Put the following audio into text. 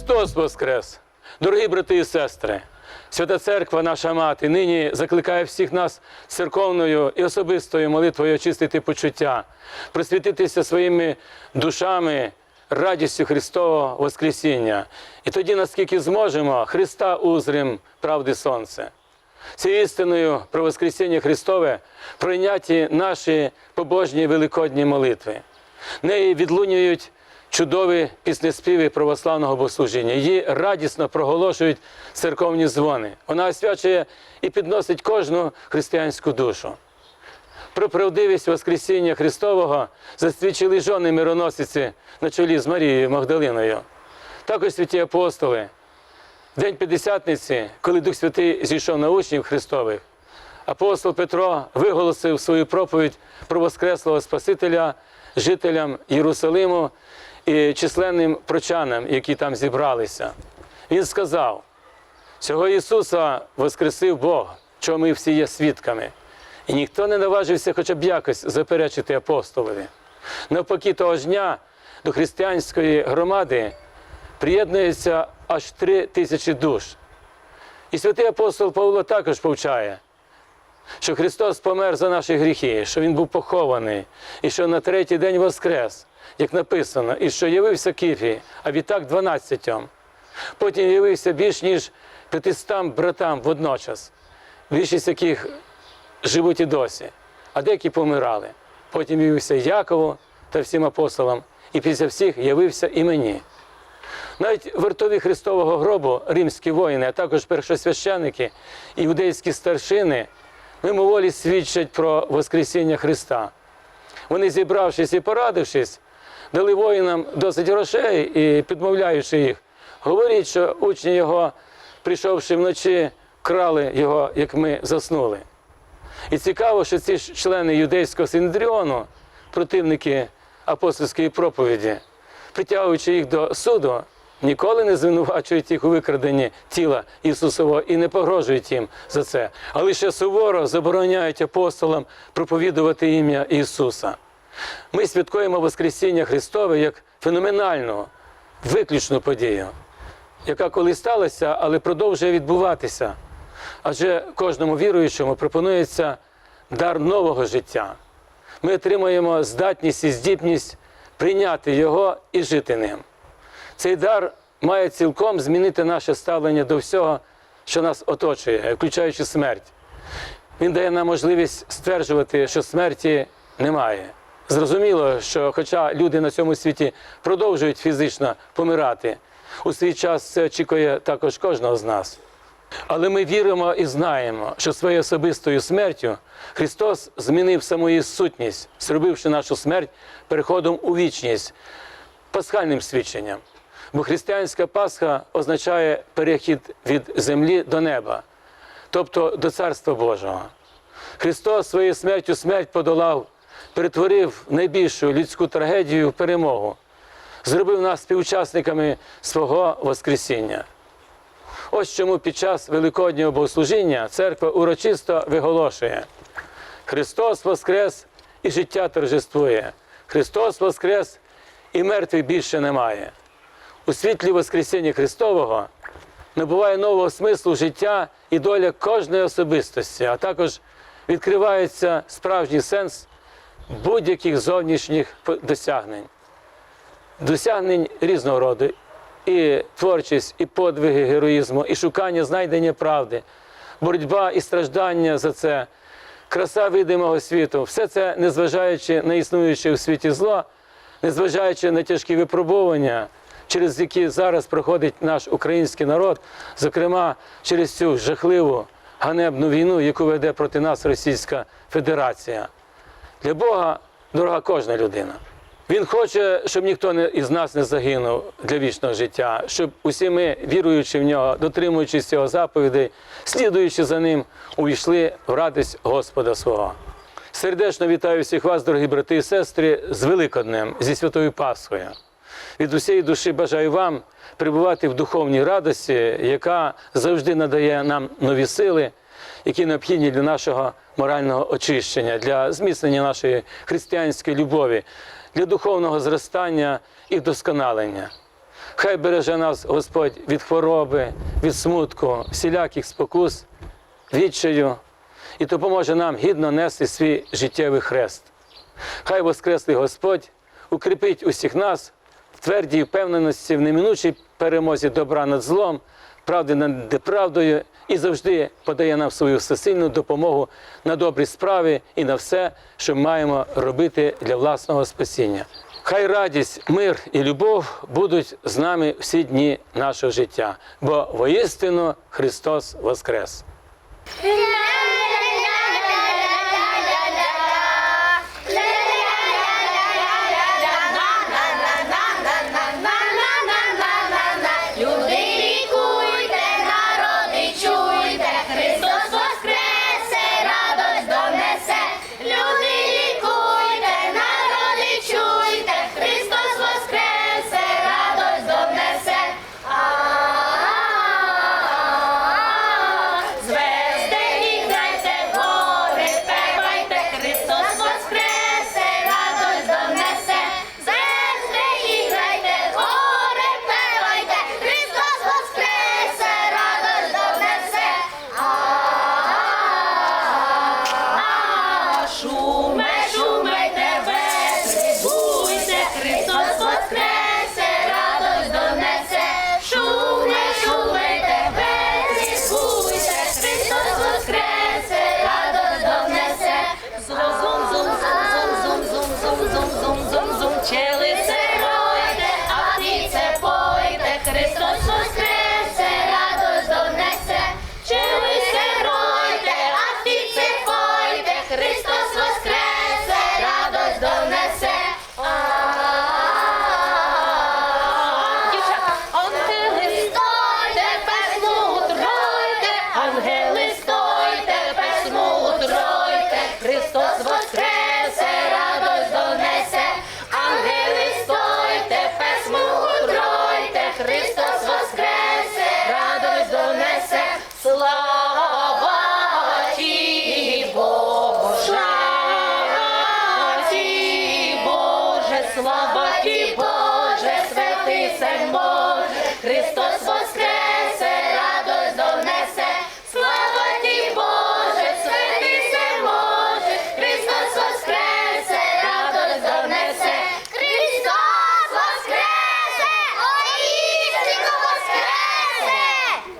Христос Воскрес! Дорогі брати і сестри! Свята Церква, наша мати, нині закликає всіх нас церковною і особистою молитвою очистити почуття, присвятитися своїми душами радістю Христового Воскресіння. І тоді, наскільки зможемо, Христа узрим правди Сонце. Цією істиною про Воскресіння Христове пройняті наші побожні великодні молитви. Неї відлунюють чудові піснеспіви православного богослужіння. Її радісно проголошують церковні дзвони. Вона освячує і підносить кожну християнську душу. Про правдивість Воскресіння Христового засвідчили жони мироносиці на чолі з Марією Магдалиною. Також святі апостоли. День П'ятдесятниці, коли Дух Святий зійшов на учнів Христових, апостол Петро виголосив свою проповідь про Воскреслого Спасителя жителям Єрусалиму численним прочанам, які там зібралися. Він сказав: цього Ісуса Воскресив Бог, чого ми всі є свідками. І ніхто не наважився хоча б якось заперечити апостолові. Навпаки, того ж дня до християнської громади приєднується аж три тисячі душ. І святий апостол Павло також повчає, що Христос помер за наші гріхи, що Він був похований, і що на третій день воскрес, як написано, і що явився Кіфі, а відтак дванадцятьом. Потім явився більш ніж п'ятистам братам водночас, більшість яких живуть і досі, а деякі помирали. Потім явився Якову та всім апостолам, і після всіх явився і мені. Навіть вартові Христового гробу, римські воїни, а також першосвященники і юдейські старшини мимоволі свідчать про Воскресіння Христа. Вони, зібравшись і порадившись, дали воїнам досить грошей і, підмовляючи їх, говорять, що учні його, прийшовши вночі, крали його, як ми заснули. І цікаво, що ці члени юдейського синдріону, противники апостольської проповіді, притягуючи їх до суду, ніколи не звинувачують їх у викраденні тіла Ісусового і не погрожують їм за це, а лише суворо забороняють апостолам проповідувати ім'я Ісуса. Ми святкуємо Воскресіння Христове як феноменальну, виключну подію, яка колись сталася, але продовжує відбуватися. Адже кожному віруючому пропонується дар нового життя. Ми отримуємо здатність і здібність прийняти його і жити ним. Цей дар має цілком змінити наше ставлення до всього, що нас оточує, включаючи смерть. Він дає нам можливість стверджувати, що смерті немає. Зрозуміло, що хоча люди на цьому світі продовжують фізично помирати, у свій час це очікує також кожного з нас. Але ми віримо і знаємо, що своєю особистою смертю Христос змінив саму її сутність, зробивши нашу смерть переходом у вічність, пасхальним свідченням. Бо християнська Пасха означає перехід від землі до неба, тобто до Царства Божого. Христос своєю смертю смерть подолав, перетворив найбільшу людську трагедію в перемогу, зробив нас співучасниками свого Воскресіння. Ось чому під час Великоднього богослужіння церква урочисто виголошує: Христос Воскрес і життя торжествує. Христос Воскрес і мертвих більше немає. У світлі Воскресіння Христового набуває нового смислу життя і доля кожної особистості, а також відкривається справжній сенс будь-яких зовнішніх досягнень, досягнень різного роду. І творчість, і подвиги героїзму, і шукання знайдення правди, боротьба і страждання за це, краса видимого світу, все це, незважаючи на існуюче у світі зло, незважаючи на тяжкі випробування, через які зараз проходить наш український народ, зокрема через цю жахливу ганебну війну, яку веде проти нас Російська Федерація. Для Бога дорога кожна людина. Він хоче, щоб ніхто із нас не загинув для вічного життя, щоб усі ми, віруючи в нього, дотримуючись його заповідей, слідуючи за ним, увійшли в радість Господа свого. Сердечно вітаю всіх вас, дорогі брати і сестри, з Великоднем, зі Святою Пасхою. Від усієї душі бажаю вам перебувати в духовній радості, яка завжди надає нам нові сили, які необхідні для нашого морального очищення, для зміцнення нашої християнської любові, для духовного зростання і вдосконалення. Хай береже нас Господь від хвороби, від смутку, всіляких спокус, відчаю і допоможе нам гідно нести свій життєвий хрест. Хай Воскреслий Господь укріпить усіх нас в твердій впевненості в неминучій перемозі добра над злом, правди над неправдою і завжди подає нам свою всесильну допомогу на добрі справи і на все, що маємо робити для власного спасіння. Хай радість, мир і любов будуть з нами всі дні нашого життя, бо воістину Христос Воскрес!